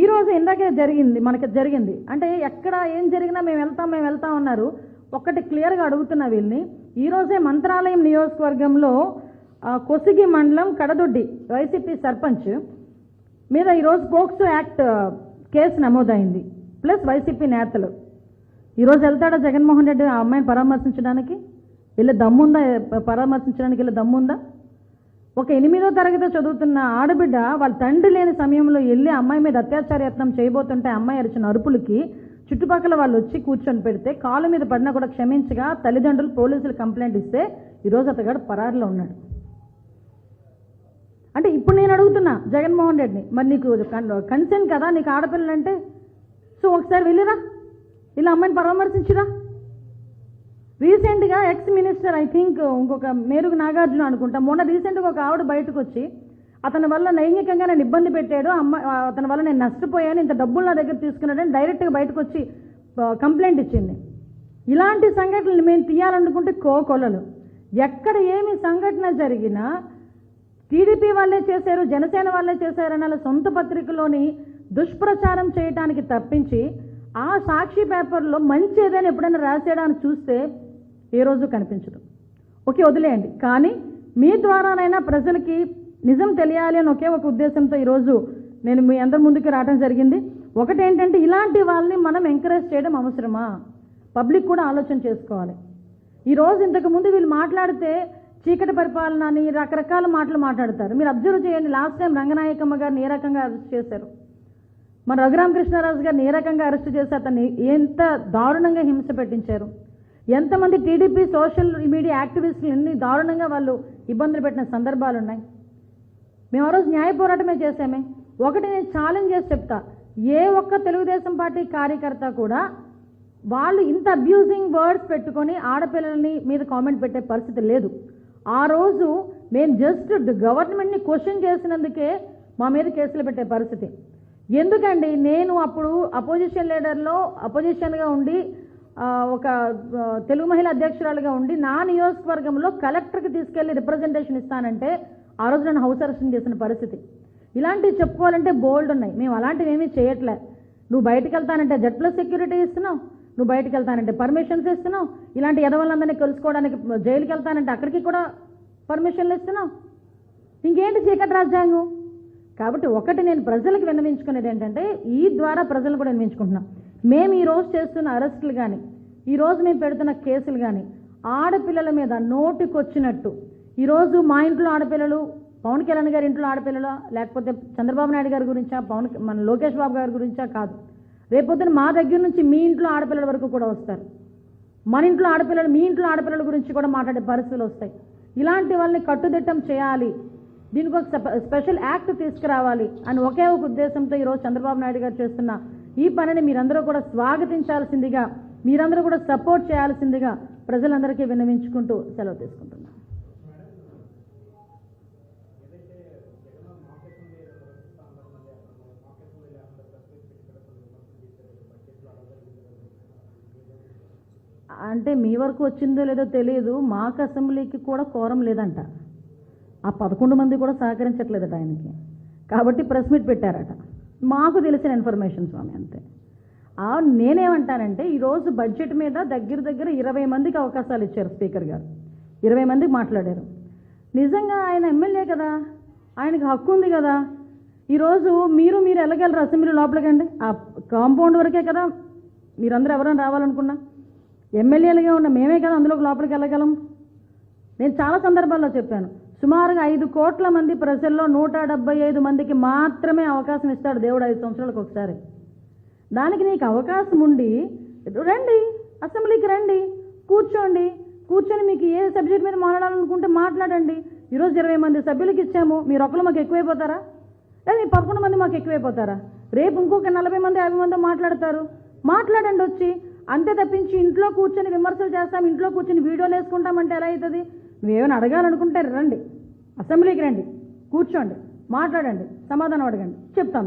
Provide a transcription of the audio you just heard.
ఈరోజు ఇందాకే జరిగింది మనకి జరిగింది. అంటే ఎక్కడ ఏం జరిగినా మేము వెళ్తాం మేము వెళ్తాం అన్నారు. ఒక్కటి క్లియర్గా అడుగుతున్నా వీళ్ళని. ఈరోజే మంత్రాలయం నియోజకవర్గంలో కొసిగి మండలం కడదొడ్డి వైసీపీ సర్పంచ్ మీద ఈరోజు పోక్సో యాక్ట్ కేసు నమోదైంది ప్లస్ వైసీపీ నేతలు. ఈరోజు వెళ్తాడా జగన్మోహన్ రెడ్డి ఆ అమ్మాయిని పరామర్శించడానికి? వీళ్ళ దమ్ముందా పరామర్శించడానికి వీళ్ళ దమ్ముందా? ఒక ఎనిమిదో తరగతి చదువుతున్న ఆడబిడ్డ వాళ్ళ తండ్రి లేని సమయంలో వెళ్ళి అమ్మాయి మీద అత్యాచార యత్నం చేయబోతుంటే అమ్మాయి అరిచిన అరుపులకి చుట్టుపక్కల వాళ్ళు వచ్చి కూర్చొని పెడితే కాలు మీద పడినా కూడా క్షమించగా తల్లిదండ్రులు పోలీసులు కంప్లైంట్ ఇస్తే ఈరోజు అతగాడు పరారులో ఉన్నాడు. అంటే ఇప్పుడు నేను అడుగుతున్నా జగన్మోహన్ రెడ్డిని మరి నీకు కన్సర్న్ కదా నీకు ఆడపిల్లలంటే సో ఒకసారి వెళ్ళిరా. ఇలా అమ్మాయిని పరామర్శించిరా. రీసెంట్గా ఎక్స్ మినిస్టర్ ఐ థింక్ ఇంకొక మేరుగు నాగార్జున అనుకుంటా మొన్న రీసెంట్గా ఒక ఆవిడ బయటకు వచ్చి అతని వల్ల లైంగికంగా నేను ఇబ్బంది పెట్టాడు అమ్మ అతని వల్ల నేను నష్టపోయాను ఇంత డబ్బులు నా దగ్గర తీసుకున్నాడని డైరెక్ట్గా బయటకు వచ్చి కంప్లైంట్ ఇచ్చింది. ఇలాంటి సంఘటనలు మేము తీయాలనుకుంటే కోకొలలు ఎక్కడ ఏమి సంఘటన జరిగినా టీడీపీ వాళ్ళే చేశారు జనసేన వాళ్ళే చేశారని అలా సొంత పత్రికలోని దుష్ప్రచారం చేయటానికి తప్పించి ఆ సాక్షి పేపర్లో మంచి ఏదైనా ఎప్పుడైనా రాసేయడానికి చూస్తే ఏ రోజు కనిపించదు. ఓకే వదిలేయండి. కానీ మీ ద్వారానైనా ప్రజలకి నిజం తెలియాలి అని ఒకే ఒక ఉద్దేశంతో ఈరోజు నేను మీ అందరి ముందుకు రావడం జరిగింది. ఒకటి ఏంటంటే ఇలాంటి వాళ్ళని మనం ఎంకరేజ్ చేయడం అవసరమా? పబ్లిక్ కూడా ఆలోచన చేసుకోవాలి. ఈరోజు ఇంతకుముందు ఇంతకు ముందు వీళ్ళు మాట్లాడితే చీకటి పరిపాలన అని రకరకాల మాటలు మాట్లాడతారు. మీరు అబ్జర్వ్ చేయండి లాస్ట్ టైం రంగనాయకమ్మ గారిని ఏ రకంగా అరెస్ట్ చేశారు? మన రఘురామకృష్ణరాజు గారిని ఏ రకంగా అరెస్ట్ చేసి అతన్ని ఎంత దారుణంగా హింస పెట్టించారు? ఎంతమంది టీడీపీ సోషల్ మీడియా యాక్టివిస్టులు ఎన్ని దారుణంగా వాళ్ళు ఇబ్బందులు పెట్టిన సందర్భాలు ఉన్నాయి మేము ఆ రోజు న్యాయ పోరాటమే చేసామే ఒకటి నేను ఛాలెంజ్ చేసి చెప్తా. ఏ ఒక్క తెలుగుదేశం పార్టీ కార్యకర్త కూడా వాళ్ళు ఇంత అబ్యూజింగ్ వర్డ్స్ పెట్టుకొని ఆడపిల్లల్ని మీద కామెంట్ పెట్టే పరిస్థితి లేదు. ఆ రోజు మేము జస్ట్ గవర్నమెంట్ని క్వశ్చన్ చేసినందుకే మా మీద కేసులు పెట్టే పరిస్థితి. ఎందుకండి? నేను అప్పుడు అపోజిషన్ లీడర్లో అపోజిషన్గా ఉండి ఒక తెలుగు మహిళ అధ్యక్షురాలుగా ఉండి నా నియోజకవర్గంలో కలెక్టర్కి తీసుకెళ్ళి రిప్రజెంటేషన్ ఇస్తానంటే ఆ రోజు నన్ను హౌస్ అరెస్ట్ చేసిన పరిస్థితి. ఇలాంటివి చెప్పుకోవాలంటే బోల్డ్ ఉన్నాయి. మేము అలాంటివి ఏమీ చేయట్లే. నువ్వు బయటకు వెళ్తానంటే జెడ్ ప్లస్ సెక్యూరిటీ ఇస్తున్నావు. నువ్వు బయటకు వెళ్తానంటే పర్మిషన్స్ ఇస్తున్నావు. ఇలాంటి ఎదవలందరినీ కలుసుకోవడానికి జైలుకి వెళ్తానంటే అక్కడికి కూడా పర్మిషన్లు ఇస్తున్నావు. ఇంకేంటి చీకటి రాజ్యాంగం? కాబట్టి ఒకటి నేను ప్రజలకు విన్నవించుకునేది ఏంటంటే ఈ ద్వారా ప్రజలు కూడా విన్నవించుకుంటున్నాం. మేము ఈరోజు చేస్తున్న అరెస్టులు కానీ ఈరోజు మేము పెడుతున్న కేసులు కానీ ఆడపిల్లల మీద నోటికొచ్చినట్టు. ఈరోజు మా ఇంట్లో ఆడపిల్లలు పవన్ కళ్యాణ్ గారి ఇంట్లో ఆడపిల్లలు లేకపోతే చంద్రబాబు నాయుడు గారి గురించా పవన్ మన లోకేష్ బాబు గారి గురించా కాదు. రేపొద్దున మా దగ్గర నుంచి మీ ఇంట్లో ఆడపిల్లల వరకు కూడా వస్తారు. మన ఇంట్లో ఆడపిల్లలు మీ ఇంట్లో ఆడపిల్లల గురించి కూడా మాట్లాడే పరిస్థితులు వస్తాయి. ఇలాంటి వాళ్ళని కట్టుదిట్టం చేయాలి. దీనికి ఒక స్పెషల్ యాక్ట్ తీసుకురావాలి అని ఒకే ఒక ఉద్దేశంతో ఈరోజు చంద్రబాబు నాయుడు గారు చేస్తున్న ఈ పనిని మీరందరూ కూడా స్వాగతించాల్సిందిగా మీరందరూ కూడా సపోర్ట్ చేయాల్సిందిగా ప్రజలందరికీ విన్నవించుకుంటూ సెలవు తీసుకుంటున్నాను అంటే మీ వరకు వచ్చిందో లేదో తెలియదు మాకు అసెంబ్లీకి కూడా కోరం లేదంట. ఆ పదకొండు మంది కూడా సహకరించట్లేదట ఆయనకి. కాబట్టి ప్రెస్ మీట్ పెట్టారట. మాకు తెలిసిన ఇన్ఫర్మేషన్ స్వామి అంతే. నేనేమంటానంటే ఈరోజు బడ్జెట్ మీద దగ్గర దగ్గర ఇరవై మందికి అవకాశాలు ఇచ్చారు స్పీకర్ గారు. ఇరవై మందికి మాట్లాడారు. నిజంగా ఆయన ఎమ్మెల్యే కదా? ఆయనకి హక్కు ఉంది కదా? ఈరోజు మీరు మీరు వెళ్ళగలరు అసెంబ్లీ లోపలికండి ఆ కాంపౌండ్ వరకే కదా మీరందరూ ఎవరైనా రావాలనుకున్నా? ఎమ్మెల్యేలుగా ఉన్న మేమే కదా అందులోకి లోపలికి వెళ్ళగలం? నేను చాలా సందర్భాల్లో చెప్పాను. సుమారుగా ఐదు కోట్ల మంది ప్రజల్లో నూట డెబ్బై ఐదు మందికి మాత్రమే అవకాశం ఇస్తాడు దేవుడు ఐదు సంవత్సరాలకు ఒకసారి. దానికి నీకు అవకాశం ఉండి రండి అసెంబ్లీకి రండి కూర్చోండి కూర్చొని మీకు ఏ సబ్జెక్ట్ మీద మాట్లాడాలనుకుంటే మాట్లాడండి. ఈరోజు ఇరవై మంది సభ్యులకి ఇచ్చాము మీరు ఒకరు మాకు ఎక్కువైపోతారా? లేదా మీ పదకొండు మంది మాకు ఎక్కువైపోతారా? రేపు ఇంకొక నలభై మంది యాభై మంది మాట్లాడతారు. మాట్లాడండి వచ్చి అంతే తప్పించి ఇంట్లో కూర్చొని విమర్శలు చేస్తాం ఇంట్లో కూర్చొని వీడియోలు వేసుకుంటామంటే ఎలా అవుతుంది? నువ్వేమైనా అడగాలనుకుంటే రండి. అసెంబ్లీకి రండి. కూర్చోండి. మాట్లాడండి. సమాధానం అడగండి. చెప్తాం